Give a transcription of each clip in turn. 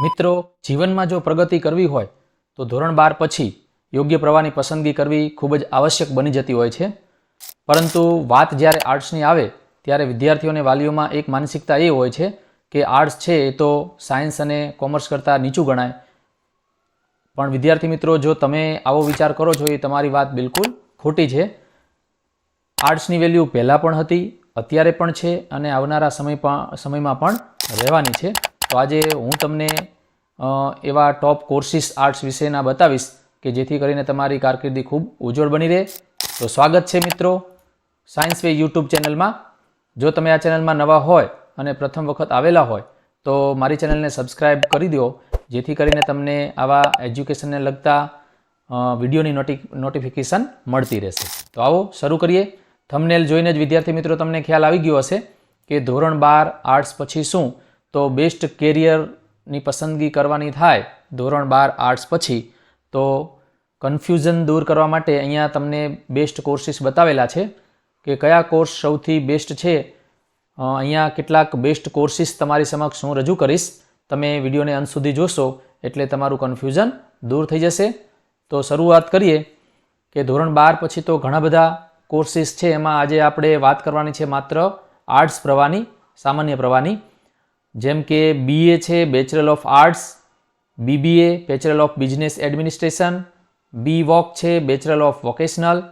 મિત્રો, જીવનમાં જો પ્રગતિ કરવી હોય, તો ધોરણ બાર પછી યોગ્ય પ્રવાહની પસંદગી કરવી ખૂબ જ આવશ્યક બની જતી હોય છે. પરંતુ વાત જ્યારે આર્ટ્સની આવે, ત્યારે વિદ્યાર્થીઓને વાલીઓમાં એક માનસિકતા એ હોય છે કે આર્ટ્સ છે એ તો સાયન્સ અને કોમર્સ કરતાં નીચું ગણાય. પણ વિદ્યાર્થી મિત્રો, જો તમે આવો વિચાર કરો છો, એ તમારી વાત બિલકુલ ખોટી છે. આર્ટ્સની વેલ્યુ પહેલાં પણ હતી, અત્યારે પણ છે અને આવનારા સમય પણ સમયમાં પણ રહેવાની છે. તો આજે હું તમને એવા ટોપ કોર્સિસ આર્ટ્સ વિશેના બતાવીશ કે જેથી કરીને તમારી કારકિર્દી ખૂબ ઉજ્જવળ બની રહે. તો સ્વાગત છે મિત્રો સાયન્સ વે યુટ્યુબ ચેનલમાં. જો તમે આ ચેનલમાં નવા હોય અને પ્રથમ વખત આવેલા હોય, તો મારી ચેનલને સબસ્ક્રાઈબ કરી દો, જેથી કરીને તમને આવા એજ્યુકેશનને લગતા વિડીયોની નોટિ નોટિફિકેશન મળતી રહેશે. તો આવો શરૂ કરીએ. થમનેલ જોઈને જ વિદ્યાર્થી મિત્રો તમને ખ્યાલ આવી ગયો હશે કે ધોરણ બાર આર્ટ્સ પછી શું? તો બેસ્ટ કેરિયરની પસંદગી કરવાની થાય ધોરણ બાર આર્ટ્સ પછી, તો કન્ફ્યુઝન દૂર કરવા માટે અહીંયા તમને બેસ્ટ કોર્સિસ બતાવેલા છે કે કયા કોર્સ સૌથી બેસ્ટ છે. અહીંયા કેટલાક બેસ્ટ કોર્સિસ તમારી સમક્ષ હું રજૂ કરીશ. તમે વિડીયોને અંત સુધી જોશો એટલે તમારું કન્ફ્યુઝન દૂર થઈ જશે. તો શરૂઆત કરીએ કે ધોરણ બાર પછી તો ઘણા બધા કોર્સિસ છે. એમાં આજે આપણે વાત કરવાની છે માત્ર આર્ટ્સ પ્રવાહની, સામાન્ય પ્રવાહની. જેમ કે બીએ છે bachelor of arts BBA bachelor of business administration B voc છે બેચરલ ઓફ વોકેશનલ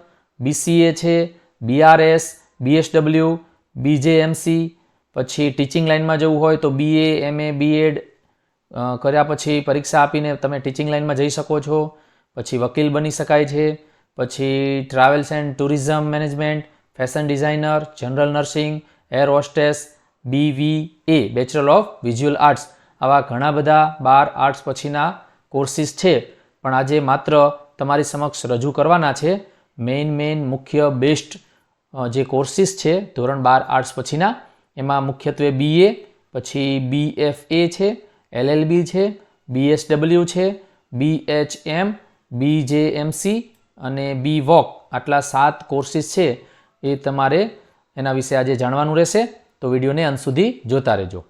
બીસીએ છે બીઆરએસ બીએસડબલ્યુ બીજેએમસી પછી ટીચિંગ લાઇનમાં જવું હોય તો બીએ એમએ બીએડ કર્યા પછી પરીક્ષા આપીને તમે ટીચિંગ લાઇનમાં જઈ શકો છો. પછી વકીલ બની શકાય છે. પછી travels and tourism management fashion designer general nursing air hostess B V A bachelor of visual arts આવા ઘણા બધા બાર આર્ટ્સ પછીના કોર્સિસ છે, પણ આજે માત્ર તમારી સમક્ષ રજૂ કરવાના છે. મેઇન મેઇન મુખ્ય બેસ્ટ જે કોર્સિસ છે, ધોરણ બાર આર્ટ્સ પછીના. એમાં મુખ્યત્વે બીએ પછી બીએફએ છે એલએલબી છે બીએસડબલ્યુ છે બીએચએમ બીજેએમસી અને બી વોક આટલા સાત કોર્સિસ છે, એ તમારે એના વિશે આજે જાણવાનું રહેશે. તો વિડીયોને અંત સુધી જોતા રહેજો.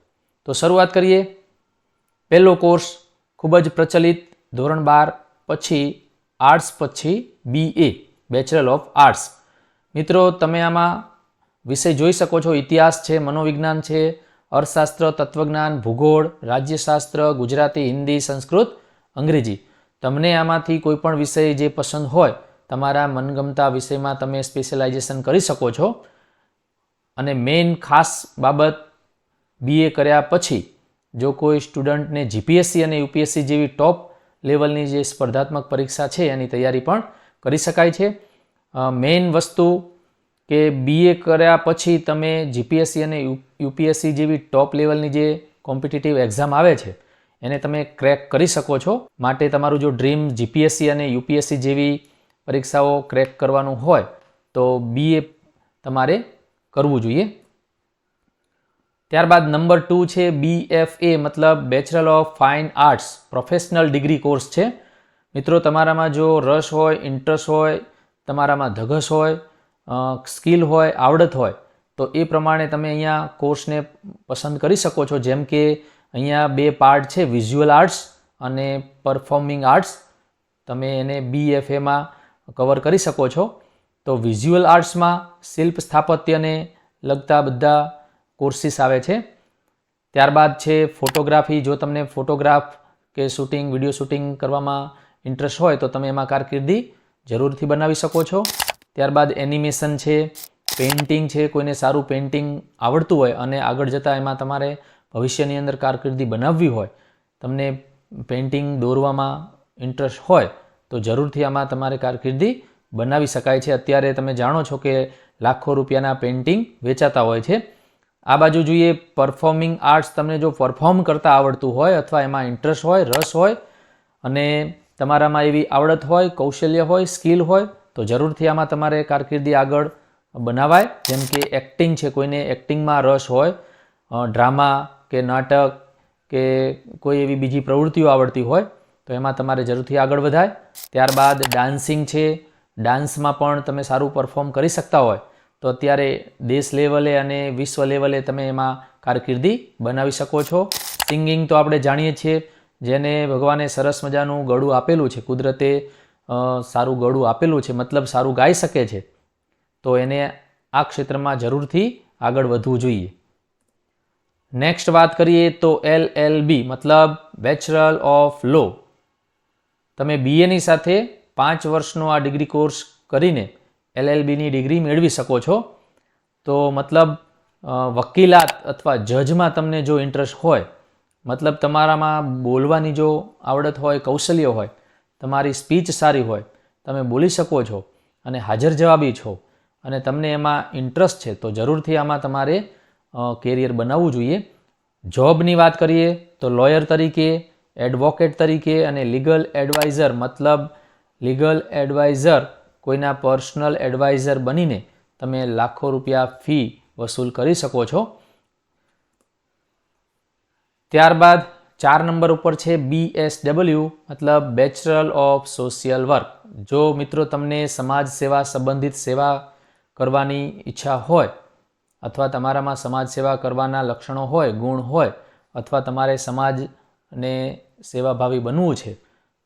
તો શરૂઆત કરીએ. પહેલો કોર્સ ખૂબ જ પ્રચલિત ધોરણ બાર પછી આર્ટ્સ પછી બીએ બેચરલ ઓફ આર્ટ્સ મિત્રો, તમે આમાં વિષય જોઈ શકો છો. ઇતિહાસ છે, મનોવિજ્ઞાન છે, અર્થશાસ્ત્ર, તત્વજ્ઞાન, ભૂગોળ, રાજ્યશાસ્ત્ર, ગુજરાતી, હિન્દી, સંસ્કૃત, અંગ્રેજી. તમને આમાંથી કોઈ પણ વિષય જે પસંદ હોય, તમારા મનગમતા વિષયમાં તમે સ્પેશિયલાઇઝેશન કરી શકો છો. અને મેઇન ખાસ બાબત બીએ કર્યા પછી જો કોઈ સ્ટુડન્ટને જીપીએસસી અને યુપીએસસી જેવી ટોપ લેવલની જે સ્પર્ધાત્મક પરીક્ષા છે, એની તૈયારી પણ કરી શકાય છે. મેઇન વસ્તુ કે બીએ કર્યા પછી તમે જીપીએસસી અને યુપીએસસી જેવી ટોપ લેવલની જે કોમ્પિટિટિવ એક્ઝામ આવે છે, એને તમે ક્રેક કરી શકો છો. માટે તમારું જો ડ્રીમ જીપીએસસી અને યુપીએસસી જેવી પરીક્ષાઓ ક્રેક કરવાનું હોય, તો બીએ તમારે કરવું જોઈએ. ત્યારબાદ નંબર ટુ છે બી એફ એ મતલબ bachelor of fine arts professional degree course છે. મિત્રો, તમારામાં જો રસ હોય ઇન્ટરેસ્ટ હોય, તમારામાં ધગસ હોય સ્કિલ હોય, આવડત હોય, તો એ પ્રમાણે તમે અહીંયા કોર્સને પસંદ કરી શકો છો. જેમ કે અહીંયા બે પાર્ટ છે વિઝ્યુઅલ આર્ટ્સ અને પરફોર્મિંગ આર્ટ્સ તમે એને બી એફ એમાં કવર કરી શકો છો. તો વિઝ્યુઅલ આર્ટ્સમાં શિલ્પ સ્થાપત્યને લગતા બધા કોર્સિસ આવે છે. ત્યારબાદ છે ફોટોગ્રાફી જો તમને ફોટોગ્રાફ કે શૂટિંગ વીડિયો શૂટિંગ કરવામાં ઇન્ટરેસ્ટ હોય તો તમે એમાં કારકિર્દી જરૂરથી બનાવી શકો છો. ત્યારબાદ એનિમેશન છે પેઇન્ટિંગ છે, કોઈને સારું પેઇન્ટિંગ આવડતું હોય અને આગળ જતાં એમાં તમારે ભવિષ્યની અંદર કારકિર્દી બનાવવી હોય, તમને પેઇન્ટિંગ દોરવામાં ઇન્ટરેસ્ટ હોય તો જરૂરથી આમાં તમારે કારકિર્દી બનાવી શકાય છે. અત્યારે તમે જાણો છો કે લાખો રૂપિયાના પેઇન્ટિંગ વેચાતા હોય છે. આ બાજુ જોઈએ પરફોર્મિંગ આર્ટ્સ તમને જો પરફોર્મ કરતાં આવડતું હોય અથવા એમાં ઇન્ટરેસ્ટ હોય, રસ હોય અને તમારામાં એવી આવડત હોય, કૌશલ્ય હોય સ્કિલ હોય, તો જરૂરથી આમાં તમારે કારકિર્દી આગળ બનાવાય. જેમ કે એક્ટિંગ છે, કોઈને એક્ટિંગમાં રસ હોય ડ્રામા કે નાટક કે કોઈ એવી બીજી પ્રવૃત્તિઓ આવડતી હોય, તો એમાં તમારે જરૂરથી આગળ વધાય. ત્યારબાદ ડાન્સિંગ છે ડાન્સમાં પણ તમે સારું પરફોર્મ કરી શકતા હોય, તો અત્યારે દેશ લેવલે અને વિશ્વ લેવલે તમે એમાં કારકિર્દી બનાવી શકો છો. સિંગિંગ તો આપણે જાણીએ છીએ, જેને ભગવાને સરસ મજાનું ગળું આપેલું છે, કુદરતે સારું ગળું આપેલું છે, મતલબ સારું ગાઈ શકે છે, તો એને આ ક્ષેત્રમાં જરૂરથી આગળ વધવું જોઈએ. નેક્સ્ટ વાત કરીએ તો એલ એલ બી મતલબ બેચરલ ઓફ લો તમે બીએની સાથે પાંચ વર્ષનો આ ડિગ્રી કોર્સ કરીને એલએલબીની ડિગ્રી મેળવી શકો છો. તો મતલબ વકીલાત અથવા જજમાં તમને જો ઇન્ટરેસ્ટ હોય, મતલબ તમારામાં બોલવાની જો આવડત હોય, કૌશલ્ય હોય, તમારી સ્પીચ સારી હોય, તમે બોલી શકો છો અને હાજર જવાબી છો અને તમને એમાં ઇન્ટરેસ્ટ છે, તો જરૂરથી આમાં તમારે કેરિયર બનાવવું જોઈએ. જોબની વાત કરીએ તો લોયર તરીકે એડવોકેટ તરીકે અને લીગલ એડવાઇઝર મતલબ લીગલ એડવાઇઝર, કોઈના પર્સનલ એડવાઇઝર બનીને તમે લાખો રૂપિયા ફી વસૂલ કરી શકો છો. ત્યારબાદ ચાર નંબર ઉપર છે બીએસડબલ્યુ મતલબ બેચરલ ઓફ સોશિયલ વર્ક જો મિત્રો તમને સમાજ સેવા સંબંધિત સેવા કરવાની ઈચ્છા હોય, અથવા તમારામાં સમાજ સેવા કરવાના લક્ષણો હોય, ગુણ હોય, અથવા તમારે સમાજને સેવાભાવી બનવું છે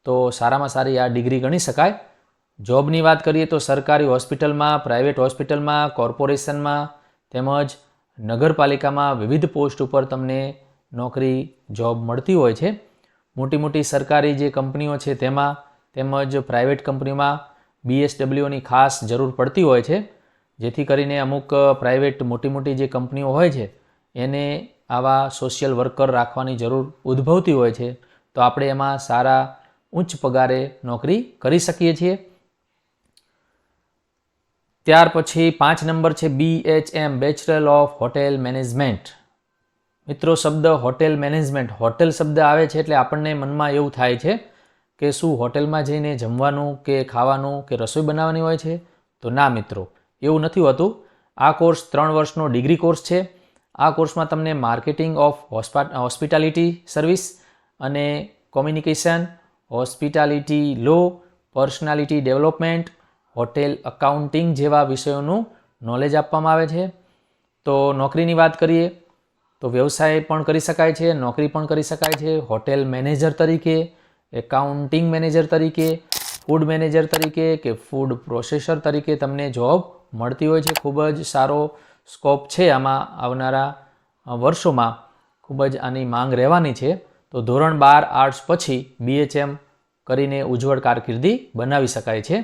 તો સારામાં સારી આ ડિગ્રી ગણી શકાય. જોબની વાત કરીએ તો સરકારી હોસ્પિટલમાં, પ્રાઇવેટ હોસ્પિટલમાં, કોર્પોરેશનમાં તેમજ નગરપાલિકામાં વિવિધ પોસ્ટ ઉપર તમને નોકરી, જોબ મળતી હોય છે. મોટી મોટી સરકારી જે કંપનીઓ છે તેમાં તેમજ પ્રાઇવેટ કંપનીમાં બીએસડબલ્યુની ખાસ જરૂર પડતી હોય છે. જેથી કરીને અમુક પ્રાઇવેટ મોટી મોટી જે કંપનીઓ હોય છે, એને આવા સોશિયલ વર્કર રાખવાની જરૂર ઉદ્ભવતી હોય છે. તો આપણે એમાં સારા ઉચ્ચ પગારે નોકરી કરી શકીએ છીએ. ત્યાર પછી પાંચ નંબર છે B H M bachelor of hotel management મિત્રો, શબ્દ હોટેલ મેનેજમેન્ટ હોટેલ શબ્દ આવે છે એટલે આપણને મનમાં એવું થાય છે કે શું હોટેલમાં જઈને જમવાનું કે ખાવાનું કે રસોઈ બનાવવાની હોય છે? તો ના, મિત્રો, એવું નથી હોતું. આ કોર્સ ત્રણ વર્ષનો ડિગ્રી કોર્સ છે. આ કોર્સમાં તમને માર્કેટિંગ ઓફ હોસ્પિટાલિટી સર્વિસ અને communication hospitality law, personality development, hotel accounting જેવા વિષયોનું નોલેજ આપવામાં આવે છે. તો નોકરીની વાત કરીએ, તો વ્યવસાય પણ કરી શકાય છે, નોકરી પણ કરી શકાય છે. હોટેલ મેનેજર તરીકે, એકાઉન્ટિંગ મેનેજર તરીકે, ફૂડ મેનેજર તરીકે કે ફૂડ પ્રોસેસર તરીકે તમને જોબ મળતી હોય છે. ખૂબ જ સારો સ્કોપ છે આમાં આવનારા વર્ષોમાં. ખૂબ જ આની માંગ રહેવાની છે. તો ધોરણ બાર આર્ટ્સ પછી બીએચએમ કરીને ઉજ્જવળ કારકિર્દી બનાવી શકાય છે.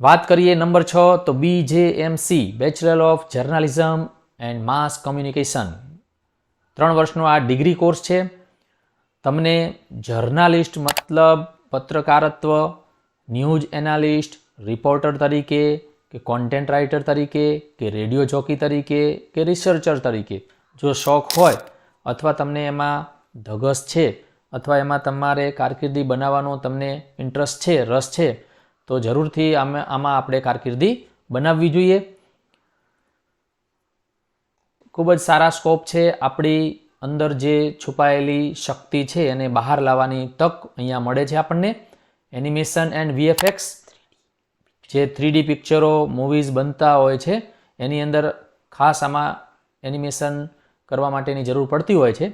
વાત કરીએ નંબર છ તો B J M C bachelor of journalism and mass communication ત્રણ વર્ષનો આ ડિગ્રી કોર્સ છે. તમને જર્નાલિસ્ટ મતલબ પત્રકારત્વ, ન્યૂઝ એનાલિસ્ટ, રિપોર્ટર તરીકે કે કોન્ટેન્ટ રાઇટર તરીકે કે રેડિયો જોકી તરીકે કે રિસર્ચર તરીકે. જો શોખ હોય અથવા તમને એમાં ધગસ છે અથવા એમાં તમારે કારકિર્દી બનાવવાનો તમને ઇન્ટરેસ્ટ છે, રસ છે, તો જરૂરથી આમાં આપણે કારકિર્દી બનાવવી જોઈએ. ખૂબ જ સારા સ્કોપ છે. આપણી અંદર જે છુપાયેલી શક્તિ છે એને બહાર લાવવાની તક અહીંયા મળે છે આપણને. એનિમેશન એન્ડ વીએફએક્સ જે થ્રીડી પિક્ચરો મૂવીઝ બનતા હોય છે, એની અંદર ખાસ આમાં એનિમેશન કરવા માટેની જરૂર પડતી હોય છે.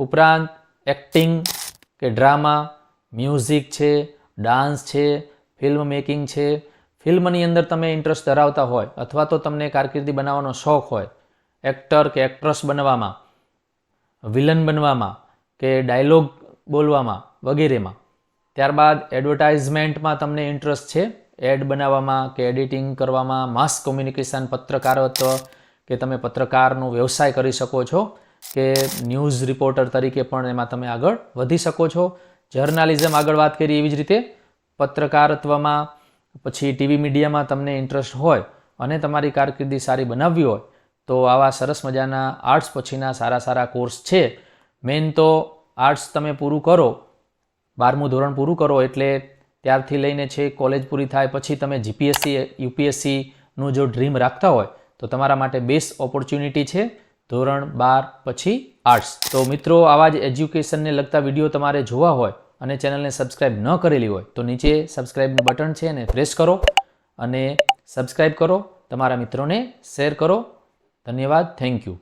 ઉપરાંત એક્ટિંગ કે ડ્રામા, મ્યુઝિક છે, ડાન્સ છે, ફિલ્મ મેકિંગ છે. ફિલ્મની અંદર તમે ઇન્ટરેસ્ટ ધરાવતા હોય અથવા તો તમને કારકિર્દી બનાવવાનો શોખ હોય, એક્ટર કે એક્ટ્રેસ બનવામાં, વિલન બનવામાં કે ડાયલોગ બોલવામાં વગેરેમાં. ત્યારબાદ એડવર્ટાઇઝમેન્ટમાં તમને ઇન્ટરેસ્ટ છે, એડ બનાવવામાં કે એડિટિંગ કરવામાં, માસ કોમ્યુનિકેશન, પત્રકારત્વ કે તમે પત્રકારનો વ્યવસાય કરી શકો છો. કે ન્યૂઝ રિપોર્ટર તરીકે પણ એમાં તમે આગળ વધી શકો છો. જર્નાલિઝમ આગળ વાત કરી એવી જ રીતે પત્રકારત્વમાં, પછી ટીવી મીડિયામાં તમને ઇન્ટરેસ્ટ હોય અને તમારી કારકિર્દી સારી બનાવવી હોય, તો આવા સરસ મજાના આર્ટ્સ પછીના સારા સારા કોર્સ છે. મેઇન તો આર્ટ્સ તમે પૂરું કરો, બારમું ધોરણ પૂરું કરો એટલે ત્યારથી લઈને છે કોલેજ પૂરી થાય પછી તમે જીપીએસસી યુપીએસસીનું જો ડ્રીમ રાખતા હોય, તો તમારા માટે બેસ્ટ ઓપોર્ચ્યુનિટી છે. ધોરણ બાર પછી આર્ટ્સ. તો મિત્રો, આવા જ એજ્યુકેશનને લગતા વીડિયો તમારે જોવા હોય અને ચેનલને સબસ્ક્રાઇબ ન કરેલી હોય, તો નીચે સબસ્ક્રાઇબનું બટન છે એને પ્રેસ કરો અને સબસ્ક્રાઇબ કરો. તમારા મિત્રોને શેર કરો. ધન્યવાદ. Thank you.